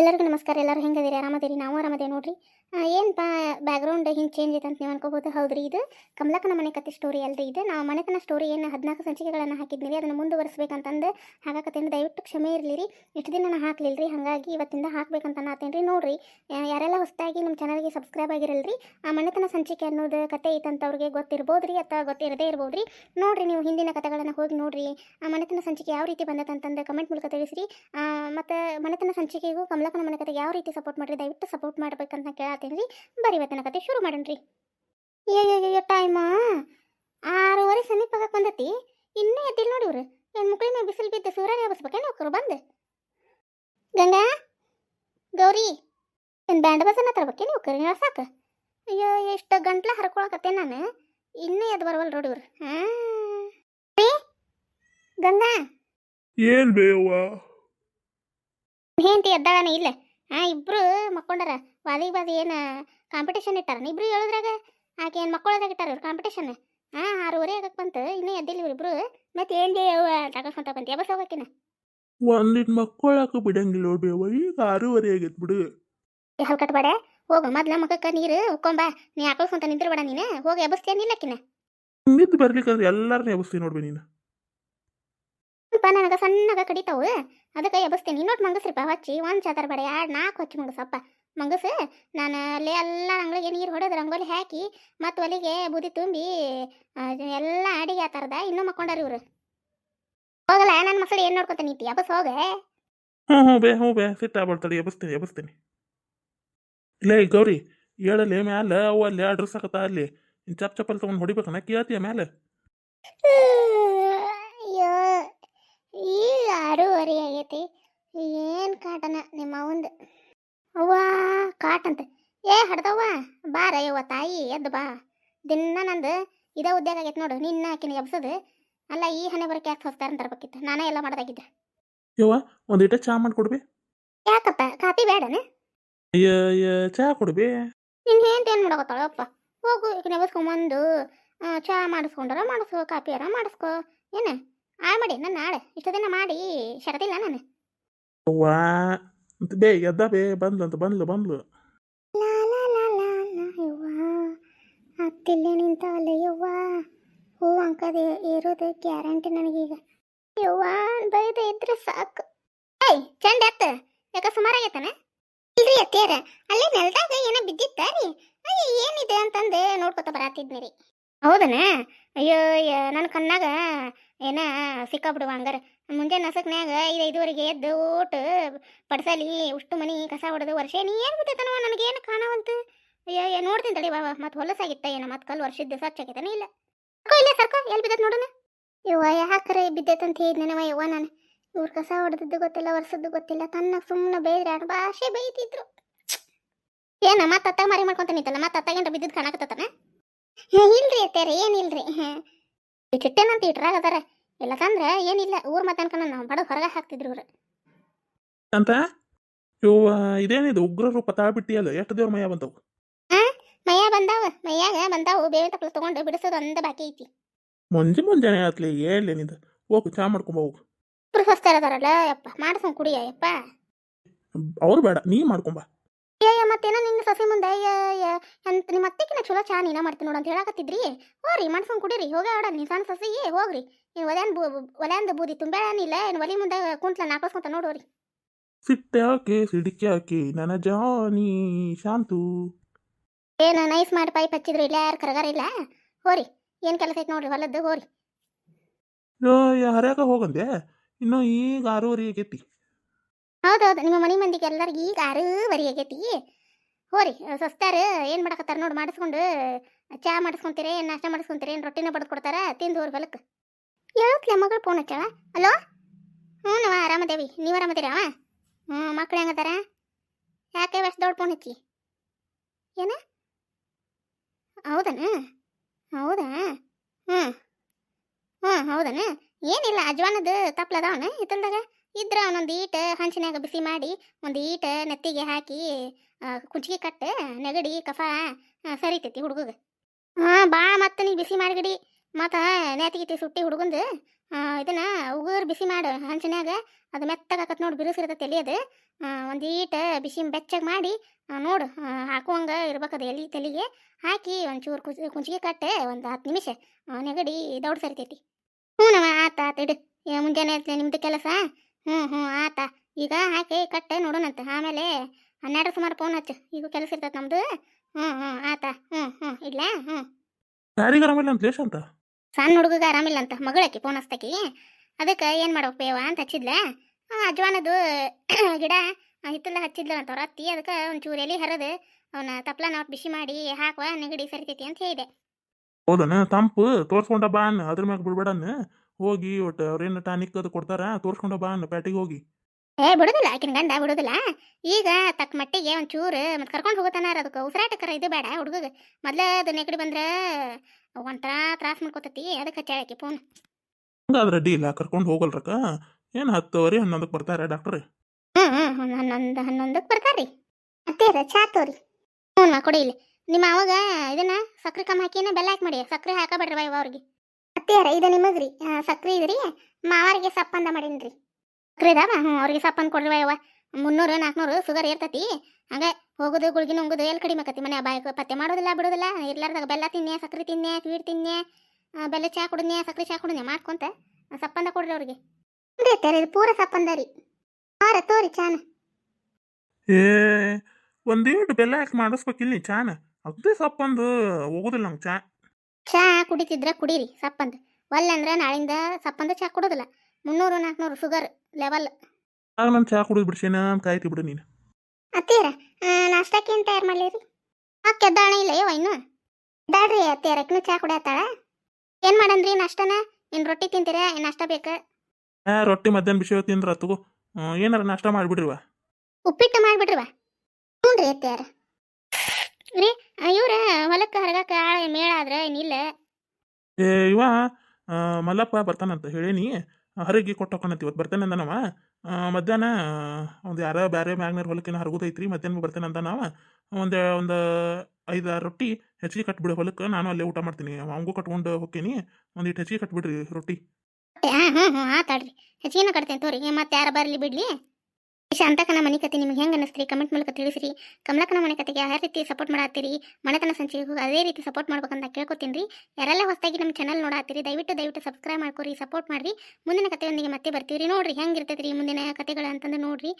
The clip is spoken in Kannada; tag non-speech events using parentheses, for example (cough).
ಎಲ್ಲರಿಗೂ ನಮಸ್ಕಾರ, ಎಲ್ಲರೂ ಹೆಂಗದಿರಿ? ಆರಾಮದಿರಿ? ನಾವು ಆರಾಮದೇ ನೋಡ್ರಿ. ಏನಪ್ಪ ಬ್ಯಾಕ್ಗ್ರೌಂಡ್ ಹಿಂಗೆ ಚೇಂಜ್ ಐತೆ ಅಂತ ನೀವು ಅನ್ಕೋಬೋದು ಹೌದ್ರಿ ಇದು ಕಮಲಕ್ಕನ ಮನೆ ಕತೆ ಸ್ಟೋರಿ ಅಲ್ರಿ ಇದು. ನಾವು ಮನೆತನ ಸ್ಟೋರಿ ಏನು ಹದಿನಾಲ್ಕು ಸಂಚಿಕೆಗಳನ್ನು ಹಾಕಿದ್ನಿ ಅದನ್ನು ಮುಂದುವರಿಸ್ಬೇಕಂತಂದು ಹಾಗಾಕತ್ತೇನೆ ದಯವಿಟ್ಟು ಕ್ಷಮೆ ಇರಲಿ ರೀ ಇಷ್ಟು ದಿನ ನಾನು ಹಾಕ್ಲಿಲ್ಲ ರೀ ಹಾಗಾಗಿ ಇವತ್ತಿಂದ ಹಾಕ್ಬೇಕಂತ ನಾತೇನೆ ರೀ ನೋಡ್ರಿ ಯಾರೆಲ್ಲ ಹೊಸದಾಗಿ ನಮ್ಮ ಚಾನಲ್ಗೆ ಸಬ್ಸ್ಕ್ರೈಬ್ ಆಗಿರಲ್ರಿ, ಆ ಮನೆತನ ಸಂಚಿಕೆ ಅನ್ನೋದು ಕತೆ ಐತಂತವ್ರಿಗೆ ಗೊತ್ತಿರ್ಬೋದು ರೀ ಅಥವಾ ಗೊತ್ತಿರದೇ ಇರ್ಬೋದು ರೀ ನೋಡ್ರಿ ನೀವು ಹಿಂದಿನ ಕತೆಗಳನ್ನು ಹೋಗಿ ನೋಡ್ರಿ. ಆ ಮನೆತನ ಸಂಚಿಕೆ ಯಾವ ರೀತಿ ಬಂದತ್ತಂತಂದು ಕಮೆಂಟ್ ಮೂಲಕ ತಿಳಿಸ್ರಿ. ಮತ್ತು ಮನೆತನ ಸಂಚಿಕೆಗೂ ಕಮಲಕ್ಕನ ಮನೆ ಯಾವ ರೀತಿ ಸಪೋರ್ಟ್ ಮಾಡ್ರಿ? ದಯವಿಟ್ಟು ಸಪೋರ್ಟ್ ಮಾಡ್ಬೇಕಂತ ಕೇಳತ್ತೀನಿ ರೀ. ಬರೀ ಇವತ್ತಿನ ಕತೆ ಶುರು ಮಾಡೋಣ್ರಿ ಅಯ್ಯೋ ಟೈಮ ಆರೂವರೆ ಸಮೀಪ ಆಗಕ್ಕೆ ಬಂದತಿ. ಇನ್ನೂ ಎದ್ದಿಲ್ಲ ನೋಡಿ ಇವ್ರು. ಏನು ಮುಕ್ಳಿ ಮೇಲೆ ಬಿಸಿಲು ಬಿದ್ದು ಸೂರ್ಯನ ಎಬ್ಸ್ಬೇಕೇನು ಒಕ್ಕರು ಬಂದು? ಗಂಗಾ? ಗೌರಿ? ಏನು ಬ್ಯಾಂಡ್ ಬಸನ ತರ್ಬೇಕೇನು ಒಕ್ಕರು ಸಾಕು. ಅಯ್ಯೋ, ಎಷ್ಟು ಗಂಟ್ಲ ಹರ್ಕೊಳಕತ್ತೆ ನಾನು. ಇನ್ನೂ ಎದ್ದು ಬರವಲ್ಲ ನೋಡಿ ಇವ್ರು. ಹಾಂ ಗಂಗಾ? ಏನ್ ಬೇವ ಹೆಂಡತಿ ಎದ್ದಾಳನ ಇಲ್ಲ. ಹಾ ಇಬ್ರು ಮಕ್ಕೊಂಡಾರ. ವಾದಿ ಬಾದಿ ಏನು ಕಾಂಪಿಟೇಷನ್ ಇಟ್ಟಾರ. ಇಬ್ರು ಹೇಳುದ್ರಾಗ ಆಕೆ ಏನು ಮಕ್ಕಳದಾಗ ಇಟ್ಟಾರ ಇವ್ರು ಕಾಂಪಿಟೇಷನ್ ಹಾ ಆರೂವರೆ ಆಗಕ್ಕೆ ಬಂತು. ಇನ್ನೂ ಎದ್ದಿಲ್ಲ ಇವ್ರಿಬ್ರು ಮತ್ತೆ ಏನು ದೇವ ತಗೊಂತ ಬಂತು ಯಾವಸ್ ಹೋಗಕ್ಕಿನ ಒಂದಿಟ್ ಮಕ್ಕಳಾಕ ಬಿಡಂಗಿಲ್ಲ ಬೇವ. ಈಗ ಆರೂವರೆ ಆಗೈತೆ ಬಿಡು. ಹಲ್ ಕಟ್ಬೇಡ ಹೋಗು. ಮೊದ್ಲ ಮಗಕ್ಕೆ ನೀರು ಉಕ್ಕೊಂಬ ನೀ ಆಕಳ್ಸ್ಕೊಂತ ನಿಂದ್ರಬೇಡ ನೀನು. ಹೋಗಿ ಎಬಸ್ತೇನಿಲ್ಲಕ್ಕಿನ ನಿಂತು ಬರ್ಲಿಕ್ಕಂದ್ರೆ ಎಲ್ಲಾರನ್ನ ಎಬ್ಬಸ್ತೀನಿ ನೋಡ್ಬಿ ನೀನು. ಸ್ವಲ್ಪ ನನಗೆ ಸಣ್ಣಗೆ ಕಡಿತಾವು. ಅದಕ್ಕೆ ಎಬಸ್ತೇನೆ ಇನ್ನೊಟ್ಟು ಮಂಗಸ್ರಿಪ್ಪ ಹಚ್ಚಿ. ಒಂದು ಚಾದರ ಬೇಡ ಎರಡು ನಾಲ್ಕು ಹಚ್ಚಿ ಮಂಗಸಪ್ಪ. ಮಂಗಸ ನಾನು ಅಲ್ಲೇ ಎಲ್ಲ ಅಂಗಳಿಗೆ ನೀರು ಹೊಡೆದು ರಂಗೋಲಿ ಹಾಕಿ ಮತ್ತು ಒಲಿಗೆ ಬುದಿ ತುಂಬಿ ಎಲ್ಲ ಅಡಿಗೆ ಆ ಥರದ ಇನ್ನೂ ಮಕ್ಕೊಂಡಾರ ಇವರು. ಹೋಗಲ್ಲ ನನ್ನ ಮಕ್ಕಳು ಏನು ನೋಡ್ಕೊತ ನೀತಿ? ಅಬಸ್ ಹೋಗ. ಹ್ಞೂ ಹ್ಞೂ ಬೇ ಹ್ಞೂ ಬೇ. ಸಿಟ್ಟ ಬರ್ತದೆ ಎಬ್ಸ್ತೀನಿ ಎಬ್ಬಿಸ್ತೀನಿ. ಇಲ್ಲೇ ಗೌರಿ ಹೇಳಲ್ಲಿ ಮ್ಯಾಲ ಅವು ಅಲ್ಲಿ ಅಡ್ರೆಸ್ ಹಾಕತ್ತ ಅಲ್ಲಿ. ಚಪ್ಪ ಚಪ್ ಚಪ್ಪಲ್ ತೊಗೊಂಡು ಹೊಡಿಬೇಕನ್ನ ಕೇಳ್ತೀಯ ಮ್ಯಾಲ ಅಯ್ಯೋ ಈಗ ಆರೂವರೆ ಆಗೈತಿ ಏನು ಕಾಟನ ನಿಮ್ಮ ಅವಂದು? ಅವ್ವ ಕಾಟಂತ. ಏ ಹಡ್ದವ್ವ ಬಾರ ಯವ್ವ ತಾಯಿ ಎದ್ದು ಬಾ. ದಿನ ನಂದು ಇದೇ ಉದ್ಯೋಗ ಆಗೈತೆ ನೋಡು ನಿನ್ನ ಆಕಿನ ಎಬ್ಸೋದು. ಅಲ್ಲ ಈ ಹಣೆ ಬರಕ್ಕೆ ಯಾಕೆ ಹೊಸ್ತಾರ ತರ್ಬೇಕಿತ್ತು ನಾನೇ ಎಲ್ಲ ಮಾಡೋದಾಗಿದ್ದೆ. ಯವ್ವ ಒಂದಿಟ ಚಾ ಮಾಡ್ಕೊಡ್ಬಿ. ಯಾಕಪ್ಪ ಕಾಫಿ ಬೇಡನೆ ಅಯ್ಯ ಅಯ್ಯ ಚಾ ಕೊಡ್ಬಿ. ನಿನ್ನ ಹೆಂತ ಏನು ಮಾಡಕತ್ತಾಳಪ್ಪ ಹೋಗು ಈಗ ನೆಬಸ್ಕೊಂಬಂದು ಆ, ಚಾ ಮಾಡಿಸ್ಕೊಂಡಾರ ಮಾಡಿಸ್ಕೋ ಕಾಪಿಯಾರ ಮಾಡಿಸ್ಕೋ. ಏನು? ಆಳ್ ಮಾಡಿ ನನ್ನ ನಾಳೆ. ಇಷ್ಟು ದಿನ ಮಾಡಿ ಶರದಿಲ್ಲ ನಾನು. ಅವ್ವಾ ಅಂತ ಬೇ ಎದ್ದ ಬೇ ಬಂದ್ಲು ಅಂತ ಬಂದ್ಲು ಬಂದ್ಲು. ಲಾ ಲಾ ಲಾ ಲಾ ಲಾ ಯವ್ವ. ಅತ್ತಿಲ್ಲೇ ನಿಂತವಲ್ಲ ಯವ್ವ. ಹೂ ಅಂಕದ ಇರೋದು ಗ್ಯಾರಂಟಿ ನನಗೀಗ. ಯವ್ವ ಬೈದ ಇದ್ರೆ ಸಾಕು. ಏಯ್ ಚಂದ ಎತ್ತ. ಯಾಕ ಸುಮಾರಾಗೈತಾನೆ? ಇಲ್ರಿ ಅತ್ತೇರ ಅಲ್ಲೇ ನೆಲದಾಗ ಏನೋ ಬಿದ್ದಿತ್ತ ರೀ? ಅಯ್ಯ ಏನಿದೆ ಅಂತಂದು ನೋಡ್ಕೊತ ಬರಾತಿದ್ನಿ ರೀ ಹೌದನ? ಅಯ್ಯೋ ನನ್ನ ಕಣ್ಣಾಗ ಏನ ಸಿಕ್ಕಾಬಿಡುವ ಹಂಗಾರ. ಮುಂಜಾನೆ ನಸಕ್ನ್ಯಾಗ ಐದು, ಐದುವರೆಗೆ ಎದ್ದು ಊಟ ಪಡ್ಸಲಿ, ಉಷ್ಟು ಮನಿ ಕಸ ಹೊಡೆದು ವರ್ಷ ನೀ ಏನು ಗೊತ್ತೈತನವ ನನಗೇನು ಕಾಣವಂತು. ಅಯ್ಯೋ ನೋಡ್ತೀನಿ ತಡಿ ಬಾಬಾ, ಮತ್ತೆ ಹೊಲಸಾಗಿತ್ತ ಏನೋ, ಮತ್ತೆ ಕಲ್ಲು ವರ್ಷದ ಸ್ವಚ್ಛ ಆಗೈತನ ಇಲ್ಲ. ಸರ್ಕೋ, ಇಲ್ಲ ಸರ್ಕ ಎಲ್ಲಿ ಬಿದ್ದತ್ ನೋಡೋಣ. ಇವ ಯಾಕರೆ ಬಿದ್ದೈತಂತ ಹೇಳಿದ್ನೇನವ ಯವ್ವ ನಾನು. ಇವ್ರ ಕಸ ಹೊಡೆದದ್ದು ಗೊತ್ತಿಲ್ಲ ವರ್ಷದ್ದು ಗೊತ್ತಿಲ್ಲ, ತನ್ನ ಸುಮ್ಮನೆ ಎರಡು ಭಾಷೆ ಬೈತಿದ್ರು ಏನ, ಮತ್ತೆ ಅತ್ತಾಗ ಮಾರಿ ಮಾಡ್ಕೊಂತ ನಿಂತಲ್ಲ ಮತ್ತೆ ಅತ್ತಾಗೇನ್ರ ಬಿದ್ದಿದ್ದು ಕಾಣಕತ್ತತನ? ಇಲ್ರಿ ಅತ್ತಾರ ಏನಿಲ್ರಿ? ಚಿಟ್ಟೆನಂತ ಇಟ್ರಾಗ ಅದಾರ. ಇಲ್ಲಕಂದ್ರೆ ಏನಿಲ್ಲ ಊರ್ ಮತ್ತೆ ಅನ್ಕೊಂಡು ನಾವು ಬಡ ಹೊರಗೆ ಹಾಕ್ತಿದ್ರು ಇವ್ರು. ಅಂತ ಇವ ಇದೇನಿದು ಉಗ್ರರು ರೂಪ ತಾಳ್ಬಿಟ್ಟಿಯಲ್ಲ ಎಷ್ಟು ದೇವ್ರ ಮಯ ಬಂದವು? ಮಯ ಬಂದಾವ ಮೈಯಾಗ ಬಂದಾವು ಬೇವಿನ ತಪ್ಪಲ ತಗೊಂಡು ಬಿಡಿಸೋದು ಒಂದ ಬಾಕಿ ಐತಿ. ಮುಂಜಿ ಮುಂಜಾನೆ ಆತ್ಲಿ ಏಳ್ಲಿ ನಿಂದ ಹೋಗು ಚಾ ಮಾಡ್ಕೊಂಬ ಹೋಗು. ಇಬ್ರು ಹೊಸ್ತಾರ ಅದಾರಲ್ಲ ಯಪ್ಪ ಮಾಡ್ಸೋನ್ ಕುಡಿಯ ಯಪ್ಪ. ಅವ್ರು ಬೇಡ ನೀ ಮಾಡ್ಕೊಂಬ ಅಯ್ಯ ಮತ್ತೇನೋ ನಿನ್ನ ಸಸಿ ಮುಂದೆ? ಅಯ್ಯ ಎಂತ ಅಂತ ನಿಮ್ಮ ಅತ್ತಿಕಿನ ಚಲೋ ಚಾ ನೀನ ಮಾಡ್ತೀನಿ ನೋಡು ಅಂತ ಹೇಳಕತ್ತಿದ್ರಿ. ಹೋರಿ ಮಾಡ್ಸ್ಕೊಂಡ್ ಕುಡೀರಿ ಹೋಗ ಆಡ ನೀ ಸಣ್ಣ ಸೊಸೆಗೆ ಹೋಗ್ರಿ. ನೀವು ಒಲ್ಯಾನ್ ಬೂ ಒಲ್ಯಾಂದ ಬೂದಿ ತುಂಬ್ಯಾನಿಲ್ಲ ಏನು ಒಲಿ ಮುಂದೆ ಕುಂತ್ಲ ನಾಕಸ್ಕೊಂತ ನೋಡೋರಿ ಸಿಟ್ಟಾಕೆ ಸಿಡಿಕ್ಯಾಕೆ ನನ್ನ ಜಾನಿ ಶಾಂತು. ಏನು ನೈಸ್ ಮಾಡಿ ಪೈಪ್ ಹಚ್ಚಿದ್ರು ಇಲ್ಲ ಯಾರು ಕರಗಾರ ಇಲ್ಲ? ಹೋರಿ ಏನು ಕೆಲಸ ಐತೆ ನೋಡ್ರಿ ಹೊಲದ್ದು ಹೋರಿ ಹರ್ಯಾಕ ಹೋಗಂದೆ? ಇನ್ನು ಈಗ ಆರೂವರೆ ಆಗೈತಿ. ಹೌದೌದು, ನಿಮ್ಮ ಮನೆ ಮಂದಿಗೆ ಎಲ್ಲರಿಗೆ ಈಗ ಬರಿ ಆಗೈತಿ. ಹೋರಿ, ಸಸ್ತಾರ ಏನು ಮಾಡಕತ್ತಾರ ನೋಡಿ, ಮಾಡಿಸ್ಕೊಂಡು ಚಾ ಮಾಡಿಸ್ಕೊಂತೀರಿ, ಏನು ನಾಷ್ಟ ಮಾಡಿಸ್ಕೊಂತೀರಿ, ಏನು ರೊಟ್ಟಿನ ಬಡ್ದು ಕೊಡ್ತಾರ, ತಿಂದು ಹೋರಿ ಹೊಲಕ್ಕೆ ಹೇಳತ್ಲೆ ಮಗಳು ಫೋನ್ ಹಚ್ಚಾಳ? ಅಲೋ? ಹ್ಞೂ ನವ ಆರಾಮದೇವಿ, ನೀವು ಆರಾಮದಿರ ಅವ? ಹ್ಞೂ, ಮಕ್ಳು ಹೆಂಗದಾರ? ಯಾಕೆ ಎಷ್ಟು ದೊಡ್ಡ ಫೋನ್ ಹಚ್ಚಿ? ಏನ? ಹೌದನ? ಹೌದಾ? ಹ್ಞೂ ಹ್ಞೂ, ಹೌದನ? ಏನಿಲ್ಲ, ಅಜ್ವಾನದ ತಪ್ಪಲದವನ ಹಿತ್ತಲ್ದಾಗ ಇದ್ರ ಅವನೊಂದು ಈಟ ಹಂಚಿನ್ಯಾಗ ಬಿಸಿ ಮಾಡಿ, ಒಂದು ಈಟ ನೆತ್ತಿಗೆ ಹಾಕಿ ಕುಂಚಿಗೆ ಕಟ್ಟು ನೆಗಡಿ, ಕಫ ಸರಿತೈತಿ ಹುಡುಗಗೆ. ಹಾಂ, ಬಾ ಮತ್ತೆ ನೀ ಬಿಸಿ ಮಾಡಿಗಡಿ. ಮತ್ತು ನೆತ್ತಿಗೆ ಸುಟ್ಟಿ ಹುಡುಗಂದು ಇದನ್ನ ಉಗುರು ಬಿಸಿ ಮಾಡು. ಹಂಚಿನ್ಯಾಗ ಅದು ಮೆತ್ತಗಾಕತ್ ನೋಡಿ ಬಿರುಸಿರುತ್ತೆ ಎಲೆ ಅದು. ಈಟ ಬಿಸಿ ಬೆಚ್ಚಗೆ ಮಾಡಿ ನೋಡು ಹಾಕುವಂಗೆ ಇರ್ಬೇಕದು ಎಲೆ ತಲೆಗೆ. ಹಾಕಿ ಒಂಚೂರು ಕುಚ್, ಕುಂಚಿಗೆ ಕಟ್ಟೆ ಒಂದು ಹತ್ತು ನಿಮಿಷ ನೆಗಡಿ ದೌಡ್ ಸರಿತೈತಿ. ಹ್ಞೂ ನವ ಆತ ಆತ ಇಡು. ಮುಂಜಾನೆ ನಿಮ್ದು ಕೆಲಸ. ಹ್ಞೂ ಹ್ಞೂ ಆತ. ಈಗ ಹಾಕಿ ಕಟ್ಟೆ ನೋಡೋಣಂತ. ಆಮೇಲೆ ಹನ್ನೆರಡು ಸುಮಾರು ಫೋನ್ ಹಚ್ಚು. ಈಗ ಕೆಲಸ ಇರ್ತೈತೆ ನಮ್ದು. ಹ್ಞೂ ಹ್ಞೂ ಆತ. ಹ್ಞೂ ಹ್ಞೂ ಇಲ್ಲ ಹ್ಞೂ ಯಾರಿಗೆ ಆರಾಮಿಲ್ಲ ಅಂತ ಲೇಷ್ ಅಂತ? ಸಣ್ಣ ಹುಡುಗಗ ಆರಾಮಿಲ್ಲ ಅಂತ. ಮಗಳಕ್ಕೆ ಫೋನ್ ಹಚ್ತಾಕಿ. ಅದಕ್ಕೆ ಏನು ಮಾಡ್ಬೇಕು ಬೇವ ಅಂತ ಹಚ್ಚಿದ್ಲ. ಅಜ್ವಾನದು (coughs) ಗಿಡ ಹಿತ್ತಲ ಹಚ್ಚಿದ್ಲ ಅಂತ ಅವ್ರ ಅತ್ತಿ. ಅದಕ್ಕೆ ಒಂಚೂರು ಎಲೆ ಹರಿದು ಅವನ ತಪ್ಲ ನಾವು ಬಿಸಿ ಮಾಡಿ ಹಾಕುವ ನೆಗಡಿ ಸರಿತೈತಿ ಅಂತ ಹೇಳಿದೆ. ಹೌದನ? ತಂಪು ತೋರ್ಸ್ಕೊಂಡ ಬಾ ಅದ್ರ ಮ್ಯಾಗ ಬಿಡ್ಬೇಡನ್ನ ಹೋಗಿ ಒಟ್ಟು ಅವ್ರೇನು ಟಾನಿಕ್ ಅದು ಕೊಡ್ತಾರ? ತೋರ್ಸ್ಕೊಂಡು ಬಾ ಅನ್ನ ಪ್ಯಾಟಿಗೆ ಹೋಗಿ. ಏ ಬಿಡುದಿಲ್ಲ ಆಕಿನ ಗಂಡ ಬಿಡುದಿಲ್ಲ. ಈಗ ತಕ್ಕ ಮಟ್ಟಿಗೆ ಒಂಚೂರು ಮತ್ತೆ ಕರ್ಕೊಂಡು ಹೋಗತಾನಾರ ಅದಕ್ಕೆ ಉಸಿರಾಟಕ್ಕರ ಇದು ಬೇಡ ಹುಡುಗಗೆ. ಮೊದಲ ಅದು ನೆಗಡಿ ಬಂದ್ರೆ ಒಂಥರ ತ್ರಾಸ ಮಾಡ್ಕೊತತಿ. ಅದಕ್ಕೆ ಹಚ್ಚಾಳಕ್ಕೆ ಫೋನ್ ಹಂಗಾದ್ರೆ ಇಲ್ಲ ಕರ್ಕೊಂಡು ಹೋಗಲ್ರಕ್ಕ. ಏನು ಹತ್ತುವರೆ ಹನ್ನೊಂದಕ್ಕೆ ಬರ್ತಾರೆ ಡಾಕ್ಟ್ರಿ? ಹ್ಞೂ ಹ್ಞೂ ಹನ್ನೊಂದು ಹನ್ನೊಂದಕ್ಕೆ ಬರ್ತಾರ್ರಿ. ಅತ್ತೇರ ಚಾ ತೋರಿ. ಹ್ಞೂ ಕೊಡಿ ಇಲ್ಲಿ ನಿಮ್ಮ ಅವಾಗ ಇದನ್ನ ಸಕ್ಕರೆ ಕಮ್ಮಿ ಹಾಕಿನ ಬೆಲ್ಲ ಹಾಕಿ ಮಾಡಿ. ಸಕ್ರೆ ಹಾಕಬೇಡ್ರಿ ಬಾಯ್ ಅವ್ರಿಗೆ. ಅತ್ತೇರ ಇದು ನಿಮಗ್ರಿ ಸಕ್ರಿ ಇದ್ರಿ, ಮಾವರಿಗೆ ಸಪ್ಪಂದ ಮಾಡೀನ್ರಿ. ಸಕ್ರಿ ಇದಾವ? ಹ್ಞೂ ಅವ್ರಿಗೆ ಸಪ್ಪಂದ ಕೊಡ್ರಿ ಬಾಯವ್ವ. ಮುನ್ನೂರು ನಾಲ್ಕುನೂರು ಸುಗರ್ ಇರ್ತತಿ. ಹಂಗೆ ಹೋಗೋದು, ಗುಳ್ಗಿ ನುಂಗೋದು ಎಲ್ಲಿ ಕಡಿಮೆ ಆಕತಿ ಮನೆ ಬಾಯ್ ಪತ್ತೆ ಮಾಡೋದಿಲ್ಲ, ಬಿಡೋದಿಲ್ಲ. ಇರ್ಲಾರ್ದಾಗ ಬೆಲ್ಲ ತಿನ್ನೆ ಸಕ್ರೆ ತಿನ್ನೆ ಸ್ವೀಟ್ ತಿನ್ನೆ ಬೆಲ್ಲ ಚಾ ಕುಡಿದ್ನೆ ಸಕ್ರೆ ಚಹಾ ಕುಡಿದ್ನೆ ಮಾಡ್ಕೊಂತ ಸಪ್ಪಂದ ಕೊಡ್ರಿ ಅವ್ರಿಗೆ. ಇದು ಪೂರ ಸಪ್ಪಂದ ರೀ. ಹಾರ ತೋರಿ ಚಾನ. ಏ, ಒಂದೇಟು ಬೆಲ್ಲ ಯಾಕೆ ಮಾಡಿಸ್ಬೇಕಿಲ್ಲ ಚಾನ? ಅದೇ ಸಪ್ಪಂದು ಹೋಗೋದಿಲ್ಲ ನಂಗೆ ಚಾ. ಚಾ ಕುಡಿತಿದ್ರೆ ಕುಡೀರಿ ಸಪ್ಪಂದ. ಒಲ್ಲಂದ್ರೆ ನಾಳಿಂದ ಸಪ್ಪಂದ ಚಾ ಕುಡೋದಿಲ್ಲ. ಮುನ್ನೂರು ನಾಲ್ಕುನೂರು ಶುಗರ್ ಲೆವೆಲ್ ಆಗ ನಾನು ಚಾ ಕುಡಿದು ಬಿಡ್ಸೇನ ಕಾಯ್ತಿ ಬಿಡು ನೀನು. ಅತ್ತೀರ ನಾಷ್ಟಕ್ಕೆ ಏನು ತಯಾರು ಮಾಡಲಿರಿ? ಆ ಕೆದ್ದಾಣ ಇಲ್ಲ ಯೋ ಇನ್ನು ಬೇಡ್ರಿ ಅತ್ತೀರ ಇನ್ನು ಚಾ ಕುಡಿಯತ್ತಾಳ ಏನು ಮಾಡನ್ರಿ ನಾಷ್ಟನ? ಏನು ರೊಟ್ಟಿ ತಿಂತೀರಾ? ಏನು ನಾಷ್ಟ ಬೇಕು? ಆ ರೊಟ್ಟಿ ಮಧ್ಯಾಹ್ನ ಬಿಸಿ ತಿಂದ್ರ ತಗೋ. ಏನಾರ ನಾಷ್ಟ ಮಾಡಿಬಿಡ್ರಿವ? ಉಪ್ಪಿಟ್ಟು ಮಾಡಿಬಿಡ್ರಿವ? ಹ್ಞೂ ರೀ ಅತ್ಯಾರ ರೀ? ಇವ್ರ ಹೊಲಕ್ಕೆ ಹರಗಾಕ ಆಳ ಮೇಳ ಆದ್ರೆ ಏನಿಲ್ಲ ಏ ಇವ ಆ, ಮಲ್ಲಪ್ಪ ಬರ್ತಾನಂತ ಹೇಳೇನಿ ಹರಗಿ ಕೊಟ್ಟೋಕನಂತ ಇವತ್ತು ಬರ್ತಾನೆ ಅಂದನವ ಆ, ಮಧ್ಯಾಹ್ನ ಒಂದು ಯಾರ ಬೇರೆ ಮ್ಯಾಗ್ನರ್ ಹೊಲಕ್ಕಿನ ಹರಗುದೈತ್ರಿ ಮಧ್ಯಾಹ್ನ ಬರ್ತಾನೆ ಅಂತ ನಾವ ಒಂದು ಒಂದು ಐದು ಆರು ರೊಟ್ಟಿ ಹೆಚ್ಚಿಗೆ ಕಟ್ಬಿಡು ಹೊಲಕ್ಕೆ ನಾನು ಅಲ್ಲೇ ಊಟ ಮಾಡ್ತೀನಿ. ಅವಂಗೂ ಕಟ್ಕೊಂಡು ಹೋಗ್ತೀನಿ ಒಂದಿಟ್ಟು ಹೆಚ್ಚಿಗೆ ಕಟ್ಬಿಡ್ರಿ ರೊಟ್ಟಿ. ಹಾಂ ಹ್ಞೂ ಹ್ಞೂ ಆತಾಡ್ರಿ ಹೆಚ್ಚಿನ ಕಟ್ತೇನೆ ತೋರಿ. ಮತ್ತೆ ಯಾರು ಬರಲಿ ಬಿಡ್ಲಿ? ಶಾಂತಕನ ಮನೆ ಕತೆ, ನಿಮ್ಗೆ ಹೆಂಗೆ ಅನಿಸ್ತ್ರಿ ಕಮೆಂಟ್ ಮೂಲಕ ತಿಳಿಸ್ರಿ. ಕಮಲಕನ ಮನೆ ಕತೆಗೆ ಯಾವ ರೀತಿ ಸಪೋರ್ಟ್ ಮಾಡತ್ತೀರಿ? ಮನೆತನ ಸಂಚಿಗೂ ಅದೇ ರೀತಿ ಸಪೋರ್ಟ್ ಮಾಡ್ಬೇಕಂತ ಕೇಳ್ಕೊತೀನಿ ರೀ. ಯಾರೆಲ್ಲ ಹೊಸದಾಗಿ ನಮ್ಮ ಚಾನಲ್ ನೋಡತ್ತೀರಿ, ದಯವಿಟ್ಟು ದಯವಿಟ್ಟು ಸಬ್ಸ್ಕ್ರೈಬ್ ಮಾಡ್ಕೊರಿ ಸಪೋರ್ಟ್ ಮಾಡ್ರಿ. ಮುಂದಿನ ಕತೆಯೊಂದಿಗೆ ಮತ್ತೆ ಬರ್ತೀವಿ ನೋಡ್ರಿ ಹೆಂಗಿರ್ತೈತೆ ರೀ ಮುಂದಿನ ಕತೆಗಳು ಅಂತಂದು ನೋಡ್ರಿ.